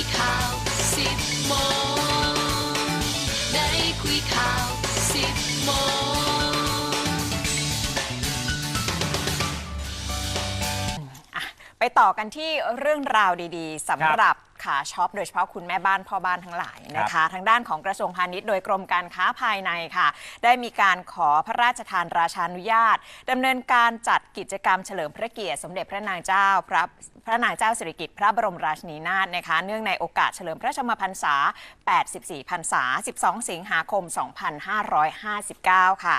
ยข่าวสิบโมงได้คุยข่าวสิบโมงไปต่อกันที่เรื่องราวดี ๆสำหรับ ขาช็อปโดยเฉพาะคุณแม่บ้านพ่อบ้านทั้งหลายนะคะ ทางด้านของกระทรวงพาณิชย์โดยกรมการค้าภายในค่ะ ได้มีการขอพระราชทานราชานุญาตดำเนินการจัดกิจกรรมเฉลิมพระเกียรติสมเด็จพระนางเจ้าพระพระนางเจ้าสิริกิติ์พระบรมราชินีนาถนะคะ เนื่องในโอกาสเฉลิมพระชนมพรรษา 84 พรรษา 12 สิงหาคม 2559 ค่ะ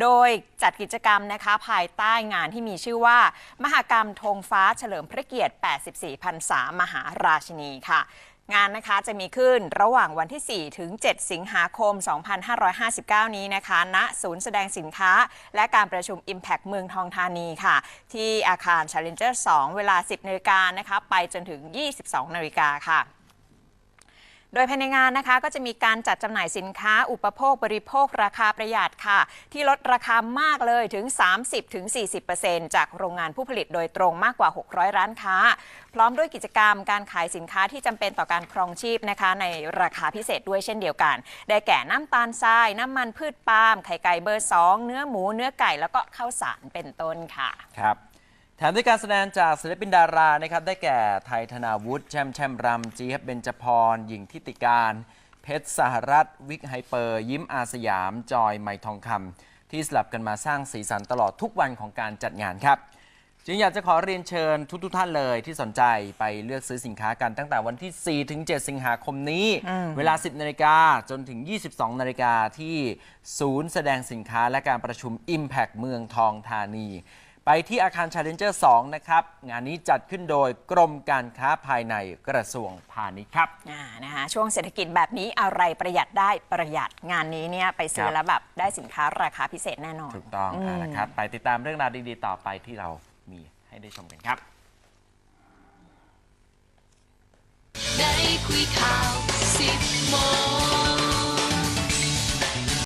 โดยจัดกิจกรรมนะคะภายใต้งานที่มีชื่อว่า มหกรรมธงฟ้าเฉลิมพระเกียรติ 84 พรรษามหาราชินีค่ะ งานนะคะจะมีขึ้นระหว่างวันที่ 4 ถึง 7 สิงหาคม 2559 นี้นะคะ ณ ศูนย์แสดงสินค้า และการประชุม Impact เมืองทองธานีค่ะ ที่อาคาร Challenger 2 เวลา 10นาฬิกานะคะ ไปจนถึง 22นาฬิกาค่ะ โดยภายในงานนะคะก็จะมีการจัดจำหน่ายสินค้าอุปโภคบริโภคราคาประหยัดค่ะ ที่ลดราคามากเลยถึง 30-40%จากโรงงานผู้ผลิตโดยตรงมากกว่า 600 ร้านค้า พร้อมด้วยกิจกรรมการขายสินค้าที่จำเป็นต่อการครองชีพนะคะ ในราคาพิเศษด้วยเช่นเดียวกัน ได้แก่น้ำตาลทราย น้ำมันพืชปาล์มไข่ไก่เบอร์ 2 เนื้อหมูเนื้อไก่แล้วก็ข้าวสารเป็นต้นค่ะครับ แถมด้วยการแสดงจากศิลปินดารานะครับ ได้แก่ไทยธนาวุฒิแชมแชมรำจีครับเบญจพรหญิงทิติการ เพชรสหรัฐ วิกไฮเปอร์ ยิ้มอาสยาม จอยไมทองคำที่สลับกันมาสร้างสีสันตลอดทุกวันของการจัดงานครับ จึงอยากจะขอเรียนเชิญทุกๆท่านเลยที่สนใจไปเลือกซื้อสินค้ากันตั้งแต่วันที่ 4 ถึง 7 สิงหาคมนี้ เวลา 10 นาฬิกาจนถึง 22 นาฬิกาที่ศูนย์แสดงสินค้าและการประชุม Impact เมืองทองธานี ไปที่อาคาร Challenger 2 นะครับ งานนี้จัดขึ้นโดยกรมการค้าภายในกระทรวงพาณิชย์ครับอ่านะคะช่วงเศรษฐกิจแบบนี้อะไรประหยัดได้ประหยัดงานนี้เนี่ยไปซื้อครับแล้วแบบได้สินค้าราคาพิเศษแน่นอน ถูกต้องเอาละครับ ไปติดตามเรื่องราวดีๆ ต่อไปที่เรามีให้ได้ชมกันครับในคุยข่าวสิบโมง